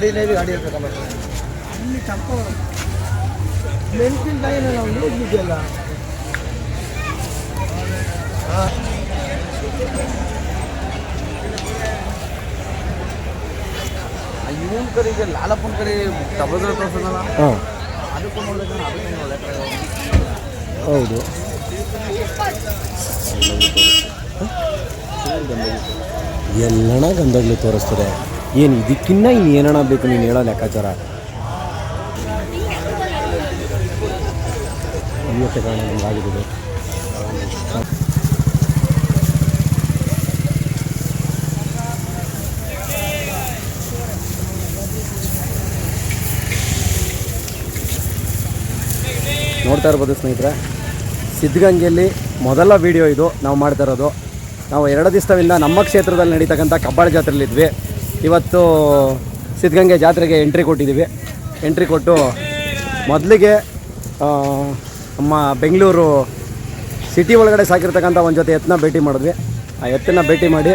ಗಾಡಿನೇ ಗಾಡಿ ಇರ್ತಕ್ಕಂಥ ಇಲ್ಲಿ ತಂಪ ಮೆಣಸಿನ್ಕಾಯಿನ ನಾವು ಹಾಂ ಇವನ್ ಕಡೆಗೆ ಲಾಲಪ್ಪನ ಕಡೆ ತಬದ್ರ ತೋರ್ಸಲ್ಲ ಹಾಂ. ಅದಕ್ಕೂ ನೋಡ್ಲಿಕ್ಕೆ ಅದಕ್ಕೂ ನೋಡ್ಲಿಕ್ಕೆ ಹೌದು. ಎಲ್ಲಣ ಗಂಧಗಳು ತೋರಿಸ್ತಾರೆ. ಏನು, ಇದಕ್ಕಿನ್ನ ಇನ್ನು ಏನಣ ಬೇಕು ನೀನು ಹೇಳೋ ಲೆಕ್ಕಾಚಾರ? ನಮಗಾಗಿದೆ ನೋಡ್ತಾ ಇರ್ಬೋದು ಸ್ನೇಹಿತರೆ, ಸಿದ್ಧಗಂಗೆಯಲ್ಲಿ ಮೊದಲ ವಿಡಿಯೋ ಇದು. ನಾವು ಮಾಡ್ತಾ ಇರೋದು. ನಾವು ಎರಡು ದಿವಸದಿಂದ ನಮ್ಮ ಕ್ಷೇತ್ರದಲ್ಲಿ ನಡೀತಕ್ಕಂಥ ಕಬ್ಬಾಳ ಜಾತ್ರೆಯಲ್ಲಿದ್ವಿ. ಇವತ್ತು ಸಿದ್ಧಗಂಗೆ ಜಾತ್ರೆಗೆ ಎಂಟ್ರಿ ಕೊಟ್ಟಿದ್ದೀವಿ. ಎಂಟ್ರಿ ಕೊಟ್ಟು ಮೊದಲಿಗೆ ನಮ್ಮ ಬೆಂಗಳೂರು ಸಿಟಿ ಒಳಗಡೆ ಸಾಕಿರ್ತಕ್ಕಂಥ ಒಂದು ಜೊತೆ ಎತ್ತನ್ನ ಭೇಟಿ ಮಾಡಿದ್ವಿ. ಆ ಎತ್ತನ್ನ ಭೇಟಿ ಮಾಡಿ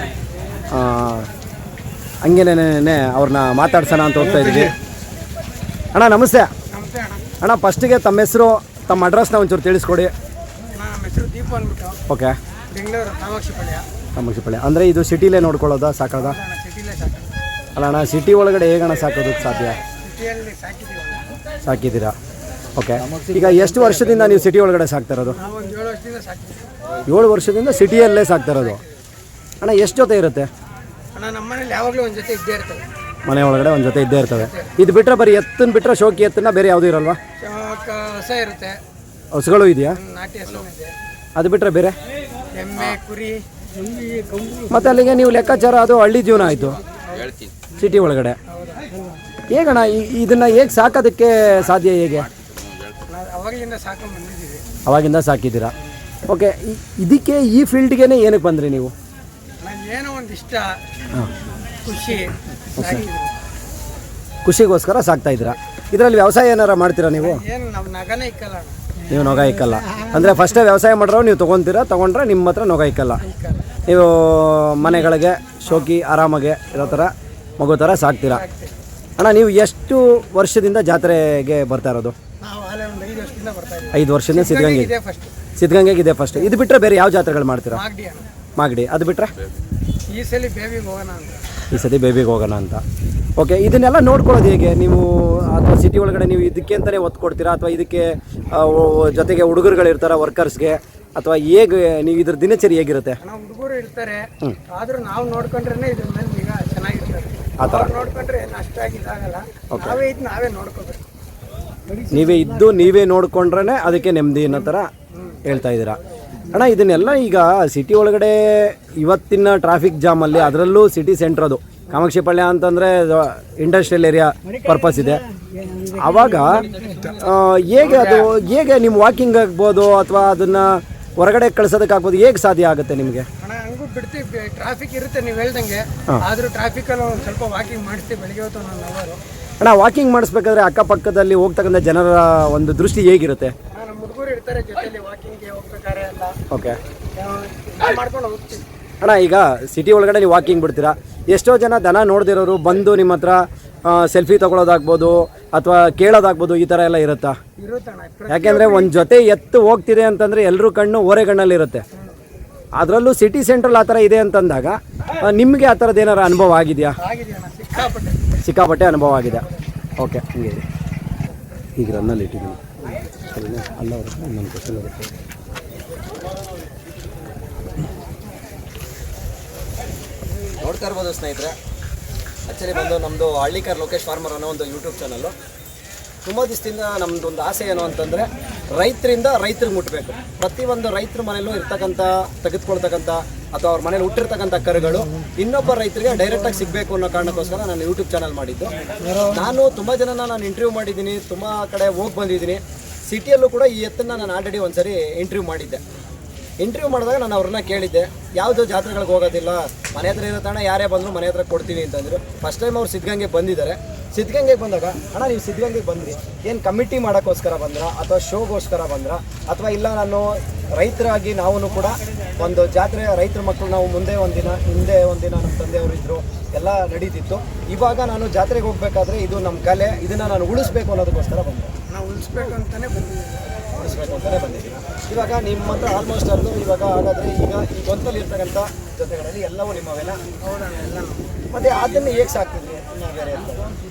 ಹಂಗೇನೇ ಅವ್ರನ್ನ ಮಾತಾಡ್ಸೋಣ ಅಂತ ಹೋಗ್ತಾ ಇದ್ದೀವಿ. ಅಣ್ಣ ನಮಸ್ತೆ. ಅಣ್ಣ ಫಸ್ಟಿಗೆ ತಮ್ಮ ಹೆಸರು ತಮ್ಮ ಅಡ್ರೆಸ್ನ ಒಂಚೂರು ತಿಳಿಸ್ಕೊಡಿ. ಓಕೆ. ಬೆಂಗಳೂರು ಕಾಮಾಕ್ಷಿಪಳ್ಳಿ ಪಾಳ್ಯ ಕಾಮಾಕ್ಷಿಪಳ್ಳಿ ಅಂದರೆ ಇದು ಸಿಟಿಲೇ ನೋಡ್ಕೊಳ್ಳೋದಾ ಸಾಕೋದಾ ಅಲ್ಲ ಅಣ್ಣ ಸಿಟಿ ಒಳಗಡೆ ಹೇಗಣ್ಣ ಸಾಕೋದಕ್ಕೆ ಸಾಧ್ಯ? ಸಿಟಿಯಲ್ಲಿ ಸಾಕಿದ್ದೀರಾ? ಓಕೆ ಈಗ ಎಷ್ಟು ವರ್ಷದಿಂದ ನೀವು ಸಿಟಿ ಒಳಗಡೆ ಸಾಕ್ತಾ ಇರೋದು? ನಾವು ಒಂದು ಏಳು ವರ್ಷದಿಂದ ಸಾಕಿದ್ದೀವಿ ಏಳು ವರ್ಷದಿಂದ ಸಿಟಿಯಲ್ಲೇ ಸಾಕ್ತಾ ಇರೋದು. ಅಣ್ಣ ಎಷ್ಟು ಜೊತೆ ಇರುತ್ತೆ? ಅಣ್ಣ ನಮ್ಮ ಮನೇಲಿ ಯಾವಾಗಲೂ ಒಂದು ಜೊತೆ ಇದ್ದೇ ಇರ್ತವೆ ಮನೆ ಒಳಗಡೆ ಒಂದು ಜೊತೆ ಇದ್ದೇ ಇರ್ತವೆ. ಇದು ಬಿಟ್ಟರೆ ಬರೀ ಎತ್ತನ್ನ ಬಿಟ್ಟರೆ ಶೋಕಿ ಎತ್ತನ್ನ ಬೇರೆ ಯಾವುದೂ ಇರಲ್ವಾ? ಶಾವಕ ಹೊಸ ಇರುತ್ತೆ ಹಸುಗಳು ಇದೆಯಾ? ಹ್ಮ್, ನಾಟಿ ಹಸು ಇದೆ ಅದು ಬಿಟ್ಟರೆ ಬೇರೆ? ಎಮ್ಮೆ ಕುರಿ ಮತ್ತು ಅಲ್ಲಿಗೆ ನೀವು ಲೆಕ್ಕಾಚಾರ ಅದು ಹಳ್ಳಿ ಜೀವನ ಆಯಿತು. ಸಿಟಿ ಒಳಗಡೆ. ಹೇಗಣ್ಣ ಇದನ್ನು ಇದನ್ನ ಹೇಗೆ ಸಾಕೋದಕ್ಕೆ ಸಾಧ್ಯ ಹೇಗೆ? ಅವಾಗಿಂದ ಸಾಕಿದ್ದೀರಾ? ಓಕೆ ಇದಕ್ಕೆ ಈ ಫೀಲ್ಡ್ಗೆ ಏನಕ್ಕೆ ಬಂದ್ರಿ ನೀವು? ಏನೋ ಒಂದು ಇಷ್ಟ ಖುಷಿ. ಖುಷಿಗೋಸ್ಕರ ಸಾಕ್ತಾ ಇದ್ದೀರಾ? ಇದರಲ್ಲಿ ವ್ಯವಸಾಯ ಏನಾರ ಮಾಡ್ತೀರಾ ನೀವು? ನೀವು ನೊಗ ಇಕ್ಕಲ್ಲ. ಅಂದರೆ ಫಸ್ಟೇ ವ್ಯವಸಾಯ ಮಾಡ್ರೋ ನೀವು ತೊಗೊತೀರಾ ತೊಗೊಂಡ್ರೆ ನಿಮ್ಮ ಹತ್ರ ನೊಗ ಇಕ್ಕಲ್ಲ. ಇಕ್ಕಲ್ಲ. ನೀವು ಮನೆಗಳಿಗೆ ಶೋಕಿ ಆರಾಮಾಗೆ ಇರೋ ಥರ ಮಗು ಥರ ಸಾಕ್ತೀರಾ? ಅಣ್ಣ ನೀವು ಎಷ್ಟು ವರ್ಷದಿಂದ ಜಾತ್ರೆಗೆ ಬರ್ತಾ ಇರೋದು? ನಾವು ಅಲ್ಲೇ ಒಂದು ಐದು ವರ್ಷದಿಂದ ಬರ್ತಾ ಇದ್ದೀವಿ. ಐದು ವರ್ಷದಿಂದ ಸಿದ್ಧಗಂಗೆ ಇದೆ ಫಸ್ಟ್ ಸಿದ್ಧಗಂಗೆಗೆ ಇದೆ ಫಸ್ಟ್ ಇದು ಬಿಟ್ಟರೆ ಬೇರೆ ಯಾವ ಜಾತ್ರೆಗಳು ಮಾಡ್ತೀರಾ? ಮಾಗಡಿ ಅಣ್ಣ. ಮಾಗಡಿ. ಅದು ಬಿಟ್ಟರೆ ಈ ಸಲ ಬೇಬಿಗೆ ಹೋಗೋಣ ಅಂತ. ಈ ಸತಿ ಬೇಬಿಗೆ ಹೋಗೋಣ ಅಂತ. ಓಕೆ ಇದನ್ನೆಲ್ಲ ನೋಡ್ಕೊಳ್ಳೋದು ಹೇಗೆ? ನೀವು ಅಥವಾ ಸಿಟಿ ಒಳಗಡೆ ನೀವು ಇದಕ್ಕೆ ಅಂತಲೇ ಒತ್ತು ಕೊಡ್ತೀರಾ? ಅಥವಾ ಇದಕ್ಕೆ ಆ, ಜೊತೆಗೆ ಹುಡುಗರುಗಳು ಇರ್ತಾರ ವರ್ಕರ್ಸ್ಗೆ ಅಥವಾ ಹೇಗೆ ನೀವು ಇದ್ರ ದಿನಚರಿ ಹೇಗಿರುತ್ತೆ? ಅಣ್ಣ ಹುಡುಗರು ಇರ್ತಾರೆ. ಆದ್ರೂ ನಾವು ನೋಡ್ಕೊಂಡ್ರೆ ಇದ್ರ ಮೇಲೆ ಈಗ ಚೆನ್ನಾಗಿರ್ತಾರೆ ಆ ಥರ. ನೋಡ್ಕೊಂಡ್ರೆ ನಾವೇ ಇದು ನಾವೇ ನೋಡ್ಕೋಬೇಕು. ನೀವೇ ಇದ್ದು ನೀವೇ ನೋಡ್ಕೊಂಡ್ರೆ ಅದಕ್ಕೆ ನೆಮ್ಮದಿ ಅನ್ನೋ ಥರ ಹೇಳ್ತಾ ಇದ್ದೀರಾ. ಅಣ್ಣ ಇದನ್ನೆಲ್ಲ ಈಗ ಸಿಟಿ ಒಳಗಡೆ ಇವತ್ತಿನ ಟ್ರಾಫಿಕ್ ಜಾಮಲ್ಲಿ ಅದರಲ್ಲೂ ಸಿಟಿ ಸೆಂಟ್ರ್ ಅದು. ಕಾಮಾಕ್ಷಿಪಾಳ್ಯ ಅಂತಂದರೆ ಇಂಡಸ್ಟ್ರಿಯಲ್ ಏರಿಯಾ ಪರ್ಪಸ್ ಇದೆ. ಆವಾಗ ಹೇಗೆ ಅದು ಹೇಗೆ ನಿಮ್ಮ ವಾಕಿಂಗ್ ಆಗ್ಬೋದು ಅಥವಾ ಅದನ್ನು ಹೊರಗಡೆ ಕಳ್ಸೋದಕ್ಕಾಗ್ಬೋದು ಹೇಗೆ ಸಾಧ್ಯ ಆಗುತ್ತೆ ನಿಮಗೆ? ಬಿಡ್ತೀವಿ ಟ್ರಾಫಿಕ್ ಇರುತ್ತೆ ನೀವು ಹೇಳ್ದಂಗೆ. ಆದರೂ ಟ್ರಾಫಿಕಲ್ಲಿ ಒಂದು ಸ್ವಲ್ಪ ವಾಕಿಂಗ್ ಮಾಡಿಸ್ತೀವಿ ಬೆಳಿಗ್ಗೆ ಹೊತ್ತು ಒಂದು ಅವರು ಅಣ್ಣ ವಾಕಿಂಗ್ ಮಾಡಿಸ್ಬೇಕಾದ್ರೆ ಅಕ್ಕಪಕ್ಕದಲ್ಲಿ ಹೋಗ್ತಕ್ಕಂಥ ಜನರ ಒಂದು ದೃಷ್ಟಿ ಹೇಗಿರುತ್ತೆ? ನಮ್ಮ ಹುಡುಗರು ಇರ್ತಾರೆ ಜೊತೆಲಿ ವಾಕಿಂಗ್ಗೆ ಹೋಗ್ಬೇಕಾದ್ರೆ ಎಲ್ಲ. ಓಕೆ. ಮಾಡ್ಕೊಂಡು ಹೋಗ್ತೀವಿ. ಅಣ್ಣ ಈಗ ಸಿಟಿ ಒಳಗಡೆ ನೀವು ವಾಕಿಂಗ್ ಬಿಡ್ತೀರಾ? ಎಷ್ಟೋ ಜನ ದನ ನೋಡ್ದಿರೋರು ಬಂದು ನಿಮ್ಮ ಹತ್ರ ಸೆಲ್ಫಿ ತಗೊಳ್ಳೋದಾಗ್ಬೋದು ಅಥವಾ ಕೇಳೋದಾಗ್ಬೋದು ಈ ಥರ ಎಲ್ಲ ಇರುತ್ತಾ? ಇರುತ್ತಣ್ಣ ಯಾಕೆಂದರೆ ಒಂದು ಜೊತೆ ಎತ್ತು ಹೋಗ್ತಿದೆ ಅಂತಂದರೆ ಎಲ್ಲರೂ ಕಣ್ಣು ಓರೆಗಣ್ಣಲ್ಲಿರುತ್ತೆ ಅದರಲ್ಲೂ ಸಿಟಿ ಸೆಂಟ್ರಲ್ ಆ ಥರ ಇದೆ ಅಂತಂದಾಗ ನಿಮಗೆ ಆ ಥರದ್ದು ಏನಾರು ಅನುಭವ ಆಗಿದೆಯಾ? ಸಿಕ್ಕಾಪಟ್ಟೆ. ಸಿಕ್ಕಾಪಟ್ಟೆ ಅನುಭವ ಆಗಿದೆ. ಓಕೆ ಹಂಗೆ. ಈಗ ರನ್ನಲ್ಲಿ ಇಟ್ಟಿದ್ದೀನಿ. ಸರಿನಾ? ಅಲ್ಲ ಅವ್ರ ನನ್ನ ಕ್ವಶನ್ ಇರುತ್ತೆ ನೋಡ್ತಾ ಇರ್ಬೋದು ಸ್ನೇಹಿತರೆ. ಆ್ಯಕ್ಚುಲಿ ಬಂದು ನಮ್ಮದು ಹಳ್ಳಿಕರ್ ಲೋಕೇಶ್ ಫಾರ್ಮರ್ ಅನ್ನೋ ಒಂದು ಯೂಟ್ಯೂಬ್ ಚಾನಲ್ಲು ತುಂಬ ದಿವಸದಿಂದ ಒಂದು ಆಸೆ ಏನು ಅಂತಂದರೆ ರೈತರಿಂದ ರೈತರಿಗೆ ಮುಟ್ಟಬೇಕು ಪ್ರತಿಯೊಂದು ರೈತರ ಮನೆಯಲ್ಲೂ ಇರ್ತಕ್ಕಂಥ, ತೆಗೆದುಕೊಳ್ತಕ್ಕಂಥ ಅಥವಾ ಅವ್ರ ಮನೇಲಿ ಹುಟ್ಟಿರ್ತಕ್ಕಂಥ ಕರುಗಳು ಇನ್ನೊಬ್ಬ ರೈತರಿಗೆ ಡೈರೆಕ್ಟಾಗಿ ಸಿಗಬೇಕು ಅನ್ನೋ ಕಾರಣಕ್ಕೋಸ್ಕರ ನಾನು ಯೂಟ್ಯೂಬ್ ಚಾನಲ್ ಮಾಡಿದ್ದು. ನಾನು ತುಂಬ ಜನನ ನಾನು ಇಂಟರ್ವ್ಯೂ ಮಾಡಿದ್ದೀನಿ, ತುಂಬ ಕಡೆ ಹೋಗಿ ಬಂದಿದ್ದೀನಿ. ಸಿಟಿಯಲ್ಲೂ ಕೂಡ ಈ ಎತ್ತನ್ನು ನಾನು ಆಲ್ರೆಡಿ ಒಂದ್ಸರಿ ಇಂಟರ್ವ್ಯೂ ಮಾಡಿದ್ದೆ. ಇಂಟರ್ವ್ಯೂ ಮಾಡಿದಾಗ ನಾನು ಅವ್ರನ್ನ ಕೇಳಿದ್ದೆ, ಯಾವುದೋ ಜಾತ್ರೆಗಳಿಗೆ ಹೋಗೋದಿಲ್ಲ? ಮನೆ ಹತ್ರ ಇರೋ ತಾಣ ಯಾರೇ ಬಂದರೂ ಮನೆ ಹತ್ರ ಕೊಡ್ತೀವಿ ಅಂತಂದರು. ಫಸ್ಟ್ ಟೈಮ್ ಅವ್ರು ಸಿದ್ಧಗಂಗೆ ಬಂದಿದ್ದಾರೆ. ಸಿದ್ಧಗಂಗೆಗೆ ಬಂದಾಗ ಅಣ್ಣ ನೀವು ಸಿದ್ಧಗಂಗೆಗೆ ಬಂದ್ರಿ. ಏನು ಕಮಿಟಿ ಮಾಡೋಕ್ಕೋಸ್ಕರ ಬಂದ್ರ? ಅಥವಾ ಶೋಗೋಸ್ಕರ ಬಂದ್ರ? ಅಥವಾ ಇಲ್ಲ ನಾನು ರೈತರಾಗಿ ನಾವು ಕೂಡ ಒಂದು ಜಾತ್ರೆ ರೈತರ ಮಕ್ಕಳು ನಾವು ಮುಂದೆ ಒಂದಿನ ಹಿಂದೆ ಒಂದಿನ ನಮ್ಮ ತಂದೆಯವರು ಇದ್ರು ಎಲ್ಲ ನಡೀತಿತ್ತು. ಇವಾಗ ನಾನು ಜಾತ್ರೆಗೆ ಹೋಗ್ಬೇಕಾದ್ರೆ ಇದು ನಮ್ಮ ಕಲೆ ಇದನ್ನು ನಾನು ಉಳಿಸ್ಬೇಕು ಅನ್ನೋದಕ್ಕೋಸ್ಕರ ಬಂದೆ. ನಾವು ಉಳಿಸ್ಬೇಕು ಅಂತಲೇ ಬಂದಿದ್ದೀವಿ. ಉಳಿಸ್ಬೇಕು ಅಂತಲೇ ಬಂದಿದ್ದೀನಿ ಇವಾಗ ನಿಮ್ಮ ಹತ್ರ ಆಲ್ಮೋಸ್ಟ್ ಅಲ್ಲೂ ಇವಾಗ ಹಾಗಾದರೆ ಈಗ ಈ ಗೊಂತಲ್ಲಿ ಇರ್ತಕ್ಕಂಥ ಜೊತೆಗಳಲ್ಲಿ ಎಲ್ಲವೂ ನಿಮ್ಮವೆಲ್ಲ ಮತ್ತು ನಾವು ಅದನ್ನು ಹೇಗೆ ಸಾಕ್ತಿದ್ರಿ ಇನ್ನು ಬೇರೆ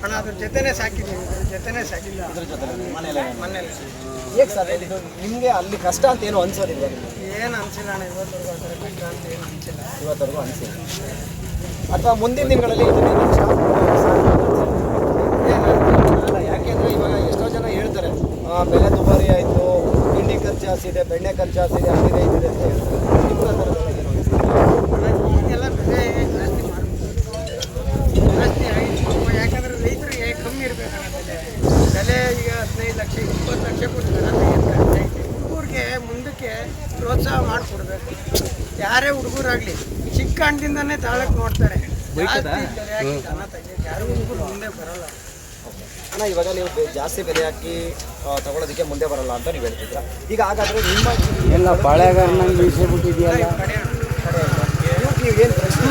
ಅಣ್ಣ ಅದ್ರ ಜೊತೆನೇ ಸಾಕಿದ್ದೀವಿ. ಇದ್ರ ಜೊತೆನೇ ಸಾಕಿಲ್ಲ ಅದ್ರ ಜೊತೆ ಮನೇಲೆ ಹೇಗೆ ಸಾಕಿದ್ದು ನಿಮಗೆ ಅಲ್ಲಿ ಕಷ್ಟ ಅಂತ ಏನು ಅನ್ಸೋದಿಲ್ಲ ಏನು ಅನ್ಸಿಲ್ಲ ಅಣ್ಣ ಇವತ್ತರೆಗೂ ಆ ಥರ ಕಷ್ಟ ಅಂತ ಏನು ಅನ್ಸಿಲ್ಲ. ಇವತ್ತರೆಗೂ ಅನಿಸಿಲ್ಲ. ಅಥವಾ ಮುಂದಿನ ದಿನಗಳಲ್ಲಿ ಸ್ಟಾಪ್ ಅಲ್ಲ ಯಾಕೆಂದ್ರೆ ಇವಾಗ ಎಷ್ಟೋ ಜನ ಹೇಳ್ತಾರೆ ಆ, ಬೆಲೆ ದುಬಾರಿ ಆಯಿತು ತಿಂಡಿ ಖರ್ಚು ಜಾಸ್ತಿ ಇದೆ ಬೆಣ್ಣೆ ಖರ್ಚು ಜಾಸ್ತಿ ಇದೆ ಅದಿದೆ ಇದಿದೆ ಅಂತ ಹೇಳ್ತಾರೆ ನಿಮ್ಗೆ ಆ ಥರದ್ದೆಲ್ಲ ಏನು ಅನ್ಸುತ್ತೆ? ಅಣ್ಣ, ಈಗೆಲ್ಲ ಬೆಲೆ ಜಾಸ್ತಿ ಮಾಡ್ಬೋದು ಜಾಸ್ತಿ ಆಗಿದೆ ಯಾಕಂದ್ರೆ ರೈತರಿಗೆ ಕಮ್ಮಿ ಇರಬೇಕಣ್ಣ ಬೆಲೆ ಬೆಲೆ ಈಗ ಹದಿನೈದು ಲಕ್ಷ ಇಪ್ಪತ್ತು ಲಕ್ಷ ಕೊಡ್ತಾರೆ ಹುಡುಗರಿಗೆ ಮುಂದಕ್ಕೆ ಪ್ರೋತ್ಸಾಹ ಮಾಡಿಕೊಡ್ಬೇಕು. ಯಾರೇ ಹುಡುಗರಾಗಲಿ ಚಿಕ್ಕ ಹಣ್ಣಿಂದನೇ ತಾಳಕ್ಕೆ ನೋಡ್ತಾರೆ. ಯಾರು ಹುಡುಗರು ಮುಂದೆ ಬರಲ್ಲ. ಅಣ್ಣ ಇವಾಗ ನೀವು ಜಾಸ್ತಿ ಬೆಲೆ ಹಾಕಿ ತಗೊಳೋದಕ್ಕೆ ತಗೊಳ್ಳೋದಕ್ಕೆ ಮುಂದೆ ಬರಲ್ಲ ಅಂತ ನೀವು ಹೇಳ್ತಿದ್ರ ಈಗ ಹಾಗಾದ್ರೆ ನಿಮ್ಮ ಎಲ್ಲ ಬಾಳೆಗಾರನ ಬಿಟ್ಟಿದ್ಯಾ ಅಣ್ಣ. ನೀವು ಏನು ಪ್ರಶ್ನೆ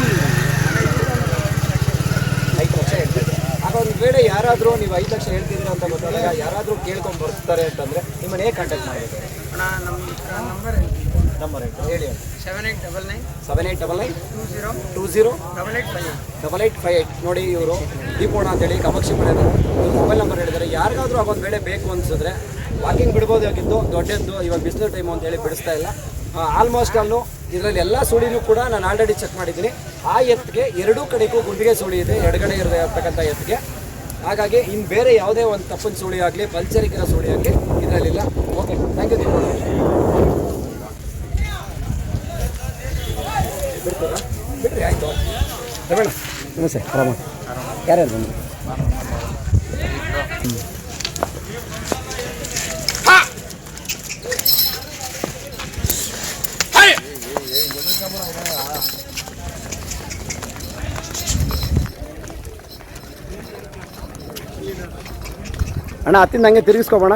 ಐದು ಲಕ್ಷ ಹೇಳ್ತಿದ್ರೆ ಆಗ ಒಂದು ವೇಳೆ ಯಾರಾದರೂ ನೀವು ಐದು ಲಕ್ಷ ಹೇಳ್ತಿದ್ದೀರ ಅಂತ ಗೊತ್ತಾದಾಗ ಯಾರಾದರೂ ಕೇಳ್ಕೊಂಡು ಬರ್ತಾರೆ ಅಂತಂದ್ರೆ ನಿಮ್ಮನ್ನ ಹೇಗೆ ಕಾಂಟ್ಯಾಕ್ಟ್ ಮಾಡಿದ್ದಾರೆ ಅಣ್ಣ ನಮ್ಮ ನಂಬರ್ ನಂಬರ್ ಹೇಳ್ತಾರೆ ಹೇಳಿ seven eight double nine seven eight double nine two zero two zero double eight five double eight five eight ನೋಡಿ ಇವರು ದೀಪೋಣ ಅಂತೇಳಿ ಕಮಕ್ಷಿ ಮಾಡಿದ್ದಾರೆ ಇವ್ರು ಮೊಬೈಲ್ ನಂಬರ್ ಹೇಳಿದ್ದಾರೆ. ಯಾರಿಗಾದರೂ ಆಗೊಂದು ವೇಳೆ ಬೇಕು ಅನ್ಸಿದ್ರೆ ವಾಕಿಂಗ್ ಬಿಡ್ಬೋದಾಗಿತ್ತು ದೊಡ್ಡದ್ದು ಇವಾಗ ಬಿಸಿಲು ಟೈಮು ಅಂತೇಳಿ ಬಿಡಿಸ್ತಾ ಇಲ್ಲ. ಆಲ್ಮೋಸ್ಟ್ ಅಲ್ಲೂ ಇದರಲ್ಲಿ ಎಲ್ಲ ಸುಳಿನೂ ಕೂಡ ನಾನು ಆಲ್ರೆಡಿ ಚೆಕ್ ಮಾಡಿದ್ದೀನಿ. ಆ ಎತ್ತಿಗೆ ಎರಡೂ ಕಡೆಗೂ ಗುಂಡಿಗೆ ಸುಳಿ ಇದೆ. ಎಡಗಡೆ ಇರದೆ ಇರ್ತಕ್ಕಂಥ ಎತ್ತಿಗೆ ಹಾಗಾಗಿ ಇನ್ನು ಬೇರೆ ಯಾವುದೇ ಒಂದು ತಪ್ಪಿನ ಸುಳಿ ಆಗಲಿ ಪಲ್ಚರಿಕಿನ ಸುಳಿ ಆಗಲಿ ಇದರಲ್ಲಿಲ್ಲ ಓಕೆ ಥ್ಯಾಂಕ್ ಯು ಬಿಡ್ತೀರಾ? ಬಿಡ್ರಿ, ಆಯಿತು. ನಮಸ್ತೆ, ಆರಾಮ. ಯಾರ್ಯಾರು ಬಂದರು? ಅಣ್ಣ ಹತ್ತಿಂದ ಹಂಗೆ ತಿರುಗಿಸ್ಕೊಬೋಣ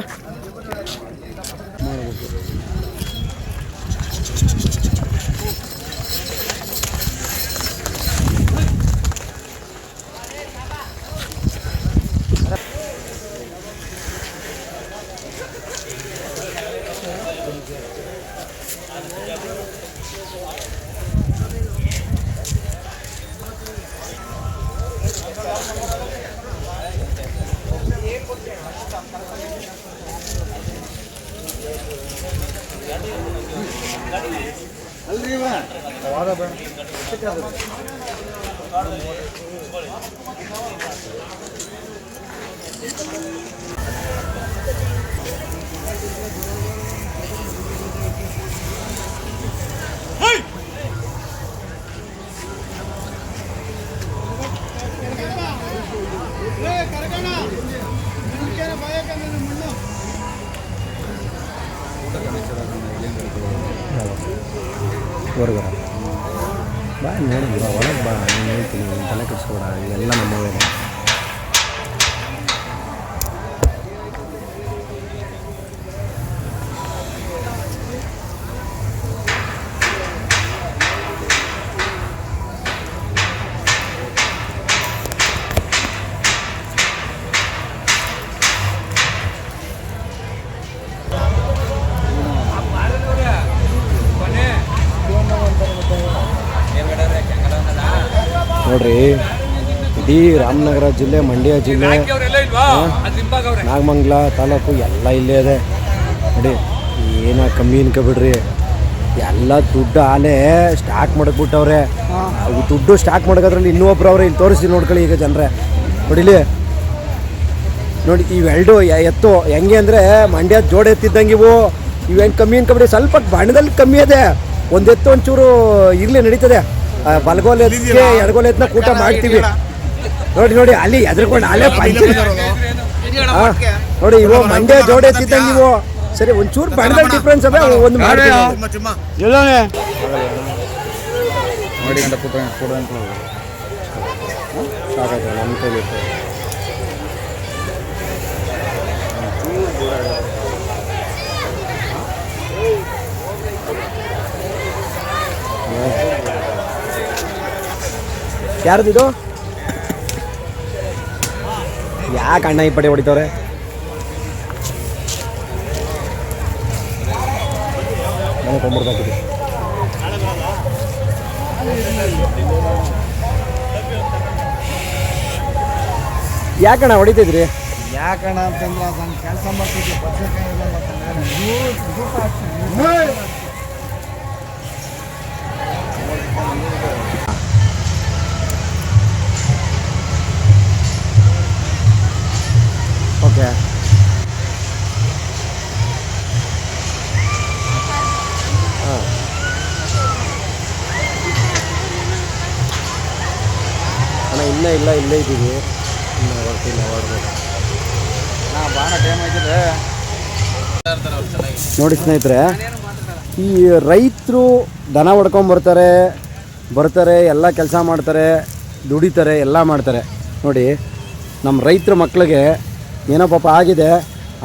ಹೊರಗರ ಬಾ ನೋಡಿ ಬಾ ಒಳಗೆ ಬಾ ನಾನು ಹೇಳ್ತೀನಿ ರಾಮನಗರ ಜಿಲ್ಲೆ ಮಂಡ್ಯ ಜಿಲ್ಲೆ ನಾಗಮಂಗ್ಲ ತಾಲೂಕು ಎಲ್ಲ ಇಲ್ಲೇ ಇದೆ. ನೋಡಿ ಏನ ಕಮ್ಮಿ ಬಿಡ್ರಿ ಎಲ್ಲ ದುಡ್ಡು ಆಲೆ ಸ್ಟಾಕ್ ಮಾಡಕ್ಬಿಟ್ಟವ್ರೆ ಅವು ದುಡ್ಡು ಸ್ಟಾಕ್ ಮಾಡೋದ್ರಲ್ಲಿ ಇನ್ನೂ ಒಬ್ರು ಅವ್ರೆ ಇಲ್ಲಿ ತೋರಿಸಿ ನೋಡ್ಕೊಳ್ಳಿ ಈಗ ಜನರೇ. ನೋಡಿಲಿ? ನೋಡಿ ಇವೆರಡು ಎತ್ತು. ಹೆಂಗೆ ಅಂದರೆ ಮಂಡ್ಯ ಜೋಡಿ ಎತ್ತಿದ್ದಂಗೆ ಇವು. ಇವೇನು ಕಮ್ಮಿ ಅನ್ಕೊಬಿಡಿ ಸ್ವಲ್ಪ ಬಣ್ಣದಲ್ಲಿ ಕಮ್ಮಿ ಇದೆ ಒಂದು ಎತ್ತು ಒಂಚೂರು ಇರಲಿ ನಡೀತದೆ. ಬಲಗೋಲ್ ಎತ್ತಿಗೆ ಎಡಗೋಲ್ ಎತ್ತನ ಕೂಟ ಮಾಡ್ತೀವಿ. ನೋಡಿ ನೋಡಿ ಅಲ್ಲಿ ಎದ್ರಕೊಂಡು ಅಲ್ಲೇ ಪಂಚರ್ ನೋಡಿ ಇವೋ ಮಂಡ್ಯ ಜೋಡಿ ಎತ್ತಿದ್ದ ನೀವು ಸರಿ ಒಂಚೂರು ಬಣ್ಣದ ಡಿಫ್ರೆನ್ಸ್ ಅದೇ ಒಂದು ಮಾಡಿ ನೋಡಿ ಯಾಕೆ ಅಣ್ಣ ಈ ಪಡೆ ಹೊಡಿತವ್ರೆ? ಮನೆ ಕೊಂಬಿಡ್ಬೇಕಿದೆ ಯಾಕಣ್ಣ ಹೊಡಿತಿದ್ರಿ? ಯಾಕಣ್ಣ ಅಂತಂದ್ರೆ ಅದನ್ನ ಕೆಲಸ ಮಾಡ್ತಿದ್ದೆ ಓಕೆ ಅಣ್ಣ ಇನ್ನೂ ಇಲ್ಲ ಇಲ್ಲೇ ಇದ್ದೀವಿ. ಇನ್ನು ಹೊರಟಿಲ್ಲ ಹೊರಡ್ಬೇಕು. ನಾ ಭಾಳ ಟೈಮ್ ಆಗಿದೆ ನೋಡಿ ಸ್ನೇಹಿತರೆ ಈ ರೈತರು ದನ ಹೊಡ್ಕೊಂಬರ್ತಾರೆ ಬರ್ತಾರೆ ಎಲ್ಲ ಕೆಲಸ ಮಾಡ್ತಾರೆ ದುಡಿತಾರೆ ಎಲ್ಲ ಮಾಡ್ತಾರೆ. ನೋಡಿ ನಮ್ಮ ರೈತರ ಮಕ್ಕಳಿಗೆ ಏನೋ ಪಾಪ ಆಗಿದೆ.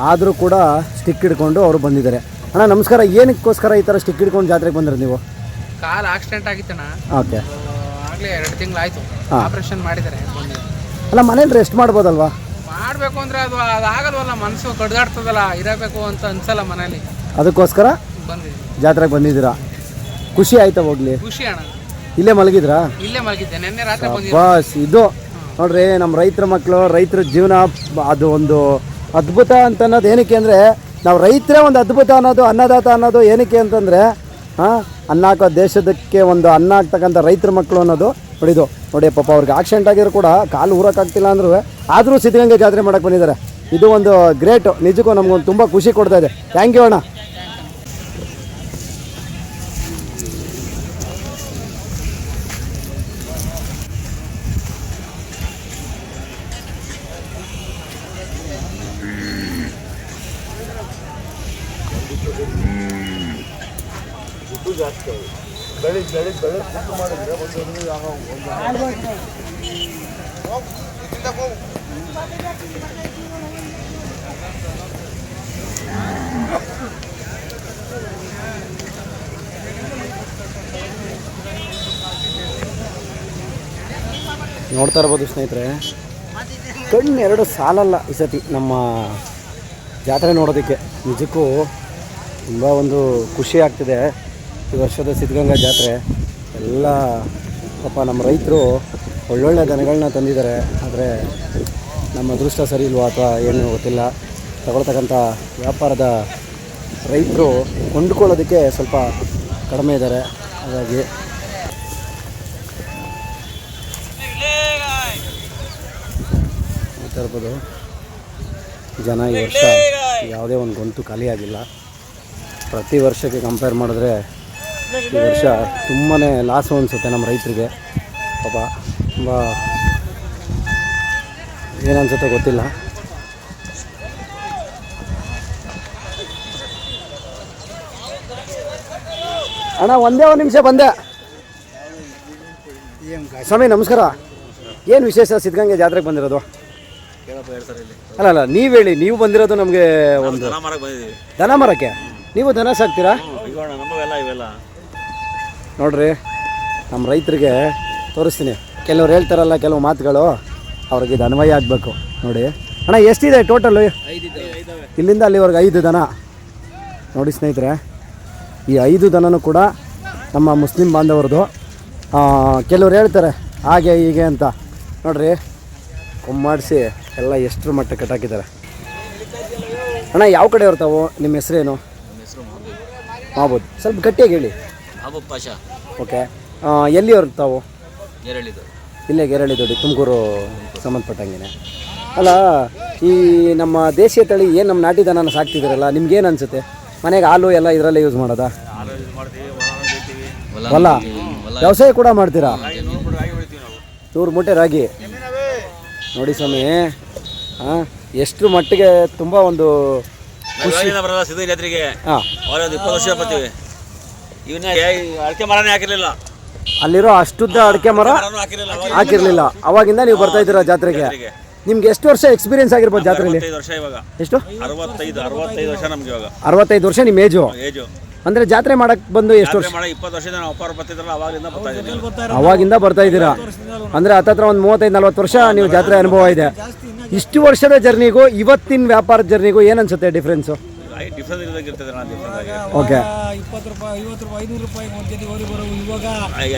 ಆದರೂ ಕೂಡ ಸ್ಟಿಕ್ ಹಿಡ್ಕೊಂಡು ಅವರು ಬಂದಿದ್ದಾರೆ. ಅಣ್ಣ ನಮಸ್ಕಾರ. ಏನಕ್ಕೋಸ್ಕರ ಈ ಥರ ಸ್ಟಿಕ್ ಹಿಡ್ಕೊಂಡು ಜಾತ್ರೆಗೆ ಬಂದ್ರಿ ನೀವು? ಕಾಲು ಆಕ್ಸಿಡೆಂಟ್ ಆಗಿತ್ತಣ್ಣ. ಓಕೆ. ಆಗಲೇ ಎರಡು ತಿಂಗಳಾಯ್ತು. ಆಯಿತು ಆಪರೇಷನ್ ಮಾಡಿದ್ದಾರೆ. ಅಲ್ಲ ಮನೇಲಿ ರೆಸ್ಟ್ ಮಾಡ್ಬೋದಲ್ವಾ? ಮಾಡಬೇಕು ಅಂದರೆ ಅದು ಅದಾಗಲ್ವಲ್ಲ ಮನಸ್ಸು ಕಡ್ದಾಡ್ತದಲ್ಲ ಇರಬೇಕು ಅಂತ ಅನ್ಸಲ್ಲ ಮನೇಲಿ. ಅದಕ್ಕೋಸ್ಕರ ಬಂದಿದ್ದೀನಿ. ಜಾತ್ರೆಗೆ ಬಂದಿದ್ದೀರಾ? ಖುಷಿ ಆಯ್ತಾ ಹೋಗ್ಲಿ? ಖುಷಿ ಅಣ್ಣ. ಇಲ್ಲೇ ಮಲಗಿದ್ರಾ? ಇಲ್ಲೇ ಮಲಗಿದ್ದೆ. ನಿನ್ನೆ ರಾತ್ರಿ ಬಂದಿದ್ದೆ ಬಸ್ ಇದು ನೋಡ್ರಿ ನಮ್ಮ ರೈತರ ಮಕ್ಕಳು ರೈತರ ಜೀವನ ಅದು ಒಂದು ಅದ್ಭುತ ಅಂತ ಅನ್ನೋದು ಏನಕ್ಕೆ ಅಂದರೆ, ನಾವು ರೈತರೇ ಒಂದು ಅದ್ಭುತ ಅನ್ನೋದು, ಅನ್ನದಾತ ಅನ್ನೋದು ಏನಕ್ಕೆ ಅಂತಂದರೆ ಅನ್ನ ಹಾಕೋ ದೇಶದಕ್ಕೆ ಒಂದು ಅನ್ನ ಹಾಕ್ತಕ್ಕಂಥ ರೈತರ ಮಕ್ಕಳು ಅನ್ನೋದು ನೋಡಿದು ನೋಡಿ, ಪಾಪ ಅವ್ರಿಗೆ ಆಕ್ಸಿಡೆಂಟ್ ಆಗಿದ್ರು ಕೂಡ ಕಾಲು ಊರೋಕ್ಕಾಗ್ತಿಲ್ಲ ಅಂದ್ರೂ, ಆದರೂ ಸಿದ್ಧಗಂಗೆ ಜಾತ್ರೆ ಮಾಡೋಕ್ಕೆ ಬಂದಿದ್ದಾರೆ. ಇದು ಒಂದು ಗ್ರೇಟು ನಿಜಕ್ಕೂ ನಮಗೊಂದು ತುಂಬ ಖುಷಿ ಕೊಡ್ತಾ ಇದೆ. ಥ್ಯಾಂಕ್ ಯು ಅಣ್ಣ. ನೋಡ್ತಾ ಇರ್ಬೋದು ಸ್ನೇಹಿತರೆ. ಕಣ್ಣು ಎರಡು ಸಾಲಲ್ಲ ಈ ಸತಿ ನಮ್ಮ ಜಾತ್ರೆ ನೋಡೋದಕ್ಕೆ. ನಿಜಕ್ಕೂ ತುಂಬ ಒಂದು ಖುಷಿ ಆಗ್ತಿದೆ. ಈ ವರ್ಷದ ಸಿದ್ಧಗಂಗಾ ಜಾತ್ರೆ, ಎಲ್ಲ ಪಾಪ ನಮ್ಮ ರೈತರು ಒಳ್ಳೊಳ್ಳೆ ದನಗಳನ್ನ ತಂದಿದ್ದಾರೆ. ಆದರೆ ನಮ್ಮ ಅದೃಷ್ಟ ಸರಿ ಇಲ್ವಾ ಅಥವಾ ಏನು ಗೊತ್ತಿಲ್ಲ. ತಗೊಳ್ತಕ್ಕಂಥ ವ್ಯಾಪಾರದ ರೈತರು ಕೊಂಡ್ಕೊಳ್ಳೋದಕ್ಕೆ ಸ್ವಲ್ಪ ಕಡಿಮೆ ಇದ್ದಾರೆ. ಹಾಗಾಗಿ ಇರ್ಬೋದು, ಜನ ಈ ವರ್ಷ ಯಾವುದೇ ಒಂದು ಗೊಂತು ಖಾಲಿಯಾಗಿಲ್ಲ. ಪ್ರತಿ ವರ್ಷಕ್ಕೆ ಕಂಪೇರ್ ಮಾಡಿದ್ರೆ ಈ ವರ್ಷ ತುಂಬಾ ಲಾಸು ಅನಿಸುತ್ತೆ ನಮ್ಮ ರೈತರಿಗೆ. ಪಾಪ ತುಂಬ ಏನನ್ಸುತ್ತೆ ಗೊತ್ತಿಲ್ಲ. ಅಣ್ಣ ಒಂದೇ ಒಂದು ನಿಮಿಷ ಬಂದೆ. ಸ್ವಾಮಿ ನಮಸ್ಕಾರ. ಏನು ವಿಶೇಷ ಸಿದ್ಧಗಂಗೆ ಜಾತ್ರೆಗೆ ಬಂದಿರೋದು? ಅಲ್ಲ ಅಲ್ಲ ನೀವು ಹೇಳಿ ನೀವು ಬಂದಿರೋದು ನಮಗೆ ಒಂದು ದನ ಮರಕ್ಕೆ? ನೀವು ದನ ಸಾಕ್ತೀರಾ? ನೋಡ್ರಿ ನಮ್ಮ ರೈತರಿಗೆ ತೋರಿಸ್ತೀನಿ. ಕೆಲವ್ರು ಹೇಳ್ತಾರಲ್ಲ ಕೆಲವು ಮಾತುಗಳು, ಅವ್ರಿಗೆ ಇದು ಅನ್ವಯ ಆಗಬೇಕು. ನೋಡಿ. ಅಣ್ಣ, ಎಷ್ಟಿದೆ ಟೋಟಲು ಇಲ್ಲಿಂದ ಅಲ್ಲಿವರೆಗೆ ಐದು ದನ. ನೋಡಿ ಸ್ನೇಹಿತರೆ, ಈ ಐದು ದನನೂ ಕೂಡ ನಮ್ಮ ಮುಸ್ಲಿಂ ಬಾಂಧವರದು ಕೆಲವ್ರು ಹೇಳ್ತಾರೆ, ಹಾಗೆ, ಹೀಗೆ ಅಂತ. ನೋಡ್ರಿ, ಕೊಮ್ಮಾಡಿಸಿ ಎಲ್ಲ ಎಷ್ಟರ ಮಟ್ಟ ಕಟ್ಟಾಕಿದ್ದಾರೆ. ಅಣ್ಣ, ಯಾವ ಕಡೆ ಇರ್ತಾವೋ ನಿಮ್ಮ ಹೆಸರೇನು? ಮಾಡ್ಬೋದು ಸ್ವಲ್ಪ ಗಟ್ಟಿಯಾಗಿ ಹೇಳಿ. ಮಹಬೂಬ್ ಪಾಷಾ. ಓಕೆ. ಎಲ್ಲಿಯವ್ರು ತಾವು? ನೇರಳಿದು ಇಲ್ಲೇ ಗೆರಳಿ ದೊಡ್ಡಿ ತುಮಕೂರು ಸಂಬಂಧಪಟ್ಟಂಗೆ ಅಲ್ಲ ಈ ನಮ್ಮ ದೇಶೀಯ ತಳಿ ಏನು ನಮ್ಮ ನಾಟಿ ದನನ ಸಾಕ್ತಿದ್ದೀರಲ್ಲ ನಿಮ್ಗೇನು ಅನಿಸುತ್ತೆ? ಮನೆಗೆ ಹಾಲು ಎಲ್ಲ ಇದರಲ್ಲೇ ಯೂಸ್ ಮಾಡೋದಾ? ಹೊಲ ವ್ಯವಸಾಯ ಕೂಡ ಮಾಡ್ತೀರಾ? ನೂರು ಮೂಟೆ ರಾಗಿ. ನೋಡಿ ಸ್ವಾಮಿ ಹಾಂ ಎಷ್ಟು ಮಟ್ಟಿಗೆ ತುಂಬ ಒಂದು ಖುಷಿ ಹಾಂ. ಇಪ್ಪತ್ತು ವರ್ಷ ಬರ್ತೀವಿ. ಇವನ್ನ ಅಡಿಕೆ ಮರನೇ ಹಾಕಿರ್ಲಿಲ್ಲ. ಅಲ್ಲಿರೋ ಅಷ್ಟುದ್ದ ಅಡಿಕೆ ಮರ ಮರನೂ ಹಾಕಿರ್ಲಿಲ್ಲ ಅವಾಗ ಹಾಕಿರಲಿಲ್ಲ. ಅವಾಗಿಂದ ನೀವು ಬರ್ತಾ ಇದ್ದೀರಾ ಜಾತ್ರೆಗೆ? ನಿಮ್ಗೆ ಎಷ್ಟು ವರ್ಷ ಎಕ್ಸ್ಪೀರಿಯನ್ಸ್ ಆಗಿರ್ಬೋದು ಜಾತ್ರೆಯಲ್ಲಿ ಅರವತ್ತೈದು ವರ್ಷ ಇವಾಗ. ಎಷ್ಟು? ಅರವತ್ತೈದು ಅರವತ್ತೈದು ವರ್ಷ ನಮ್ಗೆ ಇವಾಗ. ಅರವತ್ತೈದು ವರ್ಷ ನಿಮ್ಮ ಏಜು ಅಂದ್ರೆ ಅಂದರೆ ಜಾತ್ರೆ ಮಾಡಕ್ಕೆ ಬಂದು ಎಷ್ಟು ವರ್ಷ? ಜಾತ್ರೆ ಮಾಡೋ ಇಪ್ಪತ್ತು ವರ್ಷದಿಂದ ನಾವು ಅಪ್ಪ ಬರ್ತಿದ್ರಲ್ಲ ಅವಾಗಿಂದ ಬರ್ತಾ ಇದ್ದೀನಿ ಅವಾಗಿಂದ ಬರ್ತಾ ಇದ್ದೀರಾ? ಅಂದ್ರೆ ಹತ್ತತ್ರ ಒಂದು ಮೂವತ್ತೈದು ನಲ್ವತ್ತು ವರ್ಷ ನೀವು ಜಾತ್ರೆ ಅನುಭವ ಇದೆ. ಇಷ್ಟು ವರ್ಷದ ಜರ್ನಿಗೂ ಇವತ್ತಿನ ವ್ಯಾಪಾರ ಜರ್ನಿಗೂ ಏನನ್ಸುತ್ತೆ ಅನ್ಸುತ್ತೆ ಡಿಫ್ರೆನ್ಸು ಡಿಫ್ರೆನ್ಸ್ ಇರೋದಾಗಿರ್ತದೆ ನಾನು ಡಿಫ್ರೆನ್ಸ್ ಆಗಿ ಓಕೆ ಇಪ್ಪತ್ತು ರೂಪಾಯಿ ಐವತ್ತು ರೂಪಾಯಿ ಐನೂರು ರೂಪಾಯಿ ಒಂದು ಓಡಿ ಬರೋ ಇವಾಗ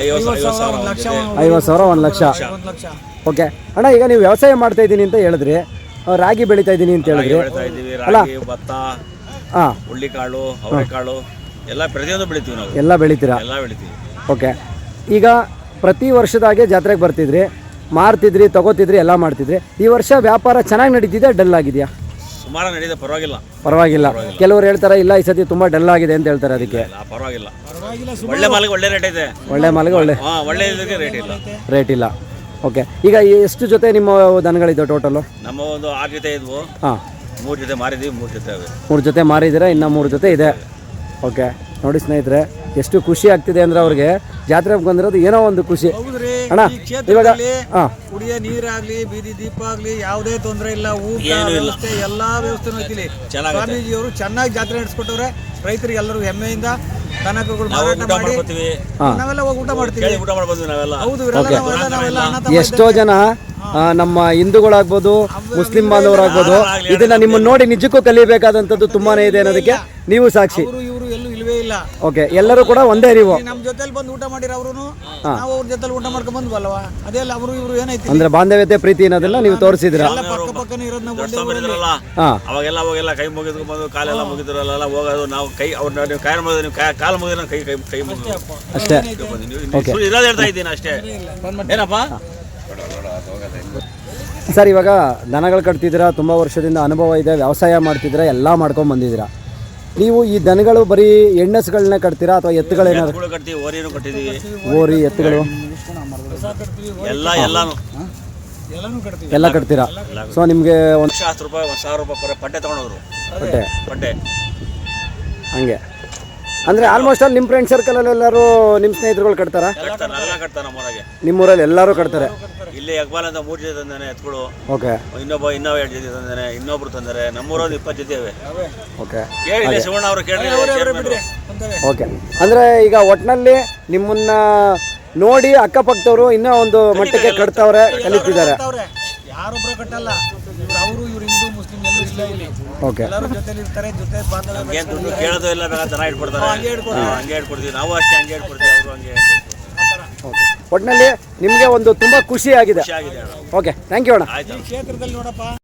ಐವತ್ತು ಐವತ್ತು ಸಾವಿರ ಒಂದು ಲಕ್ಷ ಐವತ್ತು ಸಾವಿರ ಒಂದು ಲಕ್ಷ. ಒಂದು ಲಕ್ಷ. ಓಕೆ ಅಣ್ಣ ಈಗ ನೀವು ವ್ಯವಸಾಯ ಮಾಡ್ತಾ ಇದ್ದೀನಿ ಅಂತ ಹೇಳಿದ್ರಿ. ಆ, ರಾಗಿ ಬೆಳೀತಾ ಇದ್ದೀನಿ ಅಂತ ಹೇಳಿದ್ರಿ. ಬೆಳಿತಾ ಇದ್ದೀವಿ. ರಾಗಿ ಭತ್ತ ಹಾಂ. ಹುಳ್ಳಿಕಾಳು ಅವರೆಕಾಳು ಎಲ್ಲ ಪ್ರತಿಯೊಂದು ಬೆಳಿತೀವಿ ನಾವು. ಎಲ್ಲ ಬೆಳಿತೀರಾ? ಎಲ್ಲ ಬೆಳಿತೀವಿ. ಓಕೆ ಈಗ ಪ್ರತಿ ವರ್ಷದಾಗೆ ಜಾತ್ರೆಗೆ ಬರ್ತಿದ್ರಿ. ಮಾರ್ತಿದ್ರಿ ತಗೋತಿದ್ರಿ ಎಲ್ಲ ಮಾಡ್ತಿದ್ರಿ. ಈ ವರ್ಷ ವ್ಯಾಪಾರ ಚೆನ್ನಾಗಿ ನಡೀತಿದೆ ಡಲ್ ಆಗಿದೆಯಾ? ಸುಮಾರು ನಡೀದೆ ಪರವಾಗಿಲ್ಲ. ಪರವಾಗಿಲ್ಲ. ಕೆಲವರು ಹೇಳ್ತಾರೆ ಇಲ್ಲ ಈ ಸತಿ ತುಂಬಾ ಡಲ್ ಆಗಿದೆ ಅಂತ ಹೇಳ್ತಾರೆ ಅದಕ್ಕೆ. ಇಲ್ಲ ಪರವಾಗಿಲ್ಲ. ಒಳ್ಳೆ ಮಾಲಿಗೆ ಒಳ್ಳೆ ರೇಟ್ ಇದೆ ಒಳ್ಳೆ ಮಾಲಿಗೆ ಒಳ್ಳೆ. ಹಾ ಒಳ್ಳೆ ಇದಕ್ಕೆ ರೇಟ್ ಇಲ್ಲ. ರೇಟ್ ಇಲ್ಲ. ಓಕೆ ಈಗ ಎಷ್ಟು ಜೊತೆ ನಿಮ್ಮ ದನಗಳಿದೆ ಟೋಟಲು ನಮ್ಮ ಒಂದು ಆರು ಜೊತೆ ಇದ್ವು. ಹಾಂ. ಮೂರು ಜೊತೆ ಮಾರಿದ್ವಿ ಮೂರು ಜೊತೆ ಅವೆ. ಮೂರು ಜೊತೆ ಮಾರಿದ್ದೀರಾ ಇನ್ನು ಮೂರು ಜೊತೆ ಇದೆ. ಓಕೆ ನೋಡಿ ಸ್ನೇಹಿತರೆ ಎಷ್ಟು ಖುಷಿ ಆಗ್ತಿದೆ ಅಂದ್ರೆ ಅವ್ರಿಗೆ. ಜಾತ್ರೆ ಬಂದಿರೋದು ಏನೋ ಒಂದು ಖುಷಿ. ಅಣ್ಣ ಇವಾಗ ಹಾಂ. ಕುಡಿಯೋ ನೀರಾಗ್ಲಿ ಬೀದಿ ದೀಪ ಆಗ್ಲಿ ಯಾವುದೇ ತೊಂದರೆ ಇಲ್ಲ ಊಟ ಎಲ್ಲಾ. ವ್ಯವಸ್ಥೆ ಎಲ್ಲಾ ವ್ಯವಸ್ಥೆನೂ ಐತಿಲಿ. ಸ್ವಾಮೀಜಿಯವರು ಚೆನ್ನಾಗಿ ಜಾತ್ರೆ ನಡೆಸ್ಕೊಟ್ಟವ್ರೆ. ರೈತರಿಗೆ ಎಲ್ಲರೂ ಹೆಮ್ಮೆಯಿಂದ ಕನಕಗಳು ನಾವು ಮಾರಾಟ ಮಾಡಿ ನಾವೆಲ್ಲ ಹೋಗಿ ಊಟ ಮಾಡ್ತೀವಿ. ಊಟ ನಾವೆಲ್ಲ. ಹೌದು ಇವರೆಲ್ಲ ನಾವೆಲ್ಲ ನಾವೆಲ್ಲ ಅಣ್ಣ ತಮ್ಮ ಎಷ್ಟೋ ಜನ ಆ, ನಮ್ಮ ಹಿಂದೂಗಳಾಗ್ಬೋದು ಮುಸ್ಲಿಂ ಬಾಂಧವರಾಗ್ಬೋದು ಇದನ್ನ ನಿಮ್ಮನ್ನ ನೋಡಿ ನಿಜಕ್ಕೂ ಕಲಿಬೇಕಾದಂತದ್ದು ತುಂಬಾನೇ ಇದೆ ಅನ್ನೋದಕ್ಕೆ ನೀವು ಸಾಕ್ಷಿ. ಇವರು ಇವರು ಇಲ್ಲ. ಓಕೆ ಎಲ್ಲರೂ ಕೂಡ ಒಂದೇ ಅರಿವು ನಮ್ಮ ಜೊತೆಲಿ ಬಂದು ಊಟ ಮಾಡಿರ ಅವರು ನಾವು ಅವ್ರ ಜೊತೆಲಿ ಊಟ ಮಾಡ್ಕೊಂಡ್ ಬಂದ್ವಲ್ವಾ ಅದೇ ಅಲ್ಲ ಅವರು ಇವರು ಏನೈತಿ? ಅಂದ್ರೆ ಬಾಂಧವ್ಯತೆ ಪ್ರೀತಿ ಅನ್ನೋದಲ್ಲ ನೀವು ತೋರಿಸಿದ್ರ ಎಲ್ಲ ಪಕ್ಕ ಪಕ್ಕನೇ ಇರೋದು ನಾವು ಒಂದೇ ಊರಲ್ಲಿ. ಹಾ. ಅವಾಗೆಲ್ಲ ಅವಾಗೆಲ್ಲ ಕೈ ಮುಗಿದ್ಕೊಂಡು ಬಂದು ಕಾಲೆಲ್ಲ ಮುಗಿದ್ರಲ್ಲ ಹೋಗೋದು ನಾವು ಕೈ ಅವ್ರನ್ನ ನೀವು ಕೈ ಮುಗಿದ್ರೆ ನೀವು ಕೈ- ಕಾಲು ಮುಗಿದ್ರೆ ಕೈ ಕೈ ಕೈ ಮುಗಿದು ಅಷ್ಟೇ ಸುಳ್ಳು ಇರೋದು ಹೇಳ್ತಾ ಇದ್ದೀನಿ ಅಷ್ಟೇ. ಏನಪ್ಪ? ಸರ್ ಇವಾಗ ದನಗಳು ಕಟ್ತಿದ್ರ ತುಂಬಾ ವರ್ಷದಿಂದ ಅನುಭವ ಇದೆ ವ್ಯವಸಾಯ ಮಾಡ್ತಿದ್ರ ಎಲ್ಲ ಮಾಡ್ಕೊಂಡು ಬಂದಿದ್ದೀರಾ? ನೀವು ಈ ದನಗಳು ಬರೀ ಎಣ್ಣೆಸ್ಗಳನ್ನ ಕಟ್ತೀರಾ ಅಥವಾ ಎತ್ತುಗಳೇನಾದ್ರು? ಎತ್ತುಗಳು ಕಟ್ತೀವಿ ಓರಿನೂ ಕಟ್ಟಿದೀವಿ ಓರಿ ಎತ್ತುಗಳು? ಎಲ್ಲ ಎಲ್ಲಾನು. ಎಲ್ಲ ಕಟ್ತೀರಾ? ಸೊ ನಿಮಗೆ ಒಂದು ಲಕ್ಷ ಹತ್ತು ರೂಪಾಯಿ ಒಂದು ಸಾವಿರ ರೂಪಾಯಿ ಪಡ್ಡೆ ತಗೊಂಡೋದ್ರು. ಬಟ್ಟೆ ಪಡ್ಡೆ. ಹಂಗೆ. ಅಂದರೆ ಆಲ್ಮೋಸ್ಟ್ ಅಲ್ಲಿ ನಿಮ್ಮ ಫ್ರೆಂಡ್ ಸರ್ಕಲಲ್ಲಿ ಎಲ್ಲರೂ ನಿಮ್ಮ ಸ್ನೇಹಿತರುಗಳು ಕಟ್ತಾರಾ? ಕಟ್ತಾರೆ ಎಲ್ಲ ಕಟ್ತಾರೆ ನಮ್ಮೂರಾಗೆ. ನಿಮ್ಮೂರಲ್ಲಿ ಎಲ್ಲರೂ ಕಟ್ತಾರೆ. ಇಲ್ಲಿ ಯಗ್ಬಾಲ್ ಅಂತ ಮೂರು ಜೊತೆ ತಂದಾನೆ ಎತ್ಕೊಳು ಓಕೆ ಇನ್ನೊಬ್ಬ ಇನ್ನೊಬ್ಬ ಎರಡು ಜೊತೆ ತಂದಾನೆ ಇನ್ನೊಬ್ರು ತಂದಾರೆ. ನಮ್ಮೂರೊಂದು ಇಪ್ಪತ್ತು ಜೊತೆ ಇವೆ. ಓಕೆ ಕೇಳಿ ಇಲ್ಲಿ ಶಿವಣ್ಣ ಅವರು ಕೇಳಿ ಓಕೆ ಅಂದರೆ ಈಗ ಒಟ್ಟಿನಲ್ಲಿ ನಿಮ್ಮನ್ನ ನೋಡಿ ಅಕ್ಕಪಕ್ಕದವರು ಇನ್ನೂ ಒಂದು ಮಟ್ಟಕ್ಕೆ ಕಟ್ತವ್ರೆ ಕಲಿತಿದ್ದಾರೆ. ಯಾರೊಬ್ಬರು ಯಾರೊಬ್ರು ಕಟ್ಟಲ್ಲ. ಇವ್ರು ಅವರು ಇವ್ರು ಹಿಂದೂ ಮುಸ್ಲಿಂ ಎಲ್ಲೂ ಇಲ್ಲ ಇಲ್ಲಿ. ಓಕೆ ಎಲ್ಲರೂ ಜೊತೆಲಿ ಇರ್ತಾರೆ ಜೊತೆ ಬಾಂಧವ್ಯ ಏನು ದುಡ್ಡು ಕೇಳೋದು ಇಲ್ಲ ಬೇಕಾದ್ರೆ ದನ ಇಟ್ಕೊಡ್ತಾರೆ. ಹಂಗೆ ಹೇಳ್ಕೊಡ್ತೀವಿ. ಇಟ್ಕೊಡ್ತೀವಿ ನಾವು ಅಷ್ಟೇ ಹಂಗೆ ಹೇಳ್ಕೊಡ್ತೀವಿ ಅವರು ಹಂಗೆ ಹಂಗೆ. ಓಕೆ ಒಟ್ಟಿನಲ್ಲಿ ನಿಮಗೆ ಒಂದು ತುಂಬ ಖುಷಿ ಆಗಿದೆ ಖುಷಿ ಆಗಿದೆ ಅಣ್ಣ. ಓಕೆ ಥ್ಯಾಂಕ್ ಯು ಅಣ್ಣ ಕ್ಷೇತ್ರದಲ್ಲಿ ನೋಡಪ್ಪ.